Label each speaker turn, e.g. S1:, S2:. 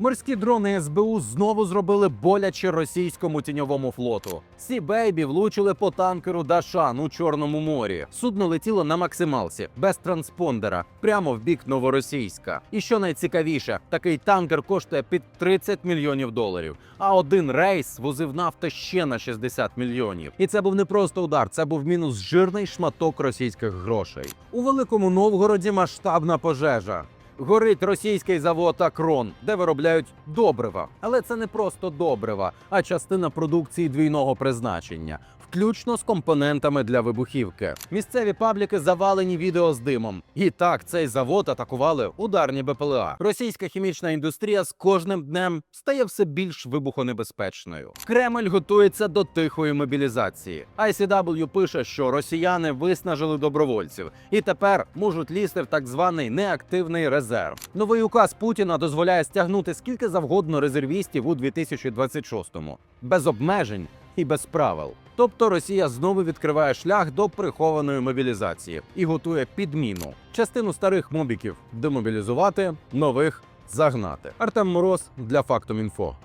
S1: Морські дрони СБУ знову зробили боляче російському тіньовому флоту. Сі Бейбі влучили по танкеру Дашан у Чорному морі. Судно летіло на максималці без транспондера, прямо в бік новоросійська. І що найцікавіше, такий танкер коштує під 30 мільйонів доларів. А один рейс возив нафти ще на 60 мільйонів. І це був не просто удар, це був мінус жирний шматок російських грошей. У великому Новгороді масштабна пожежа. Горить російський завод Акрон, де виробляють добрива. Але це не просто добрива, а частина продукції двійного призначення, включно з компонентами для вибухівки. Місцеві пабліки завалені відео з димом. І так цей завод атакували ударні БПЛА. Російська хімічна індустрія з кожним днем стає все більш вибухонебезпечною. Кремль готується до тихої мобілізації. ICW пише, що росіяни виснажили добровольців і тепер можуть лізти в так званий неактивний резерв. Новий указ Путіна дозволяє стягнути скільки завгодно резервістів у 2026-му. без обмежень і без правил. Тобто Росія знову відкриває шлях до прихованої мобілізації і готує підміну. Частину старих мобіків демобілізувати, нових загнати. Артем Мороз для фактом Інфо.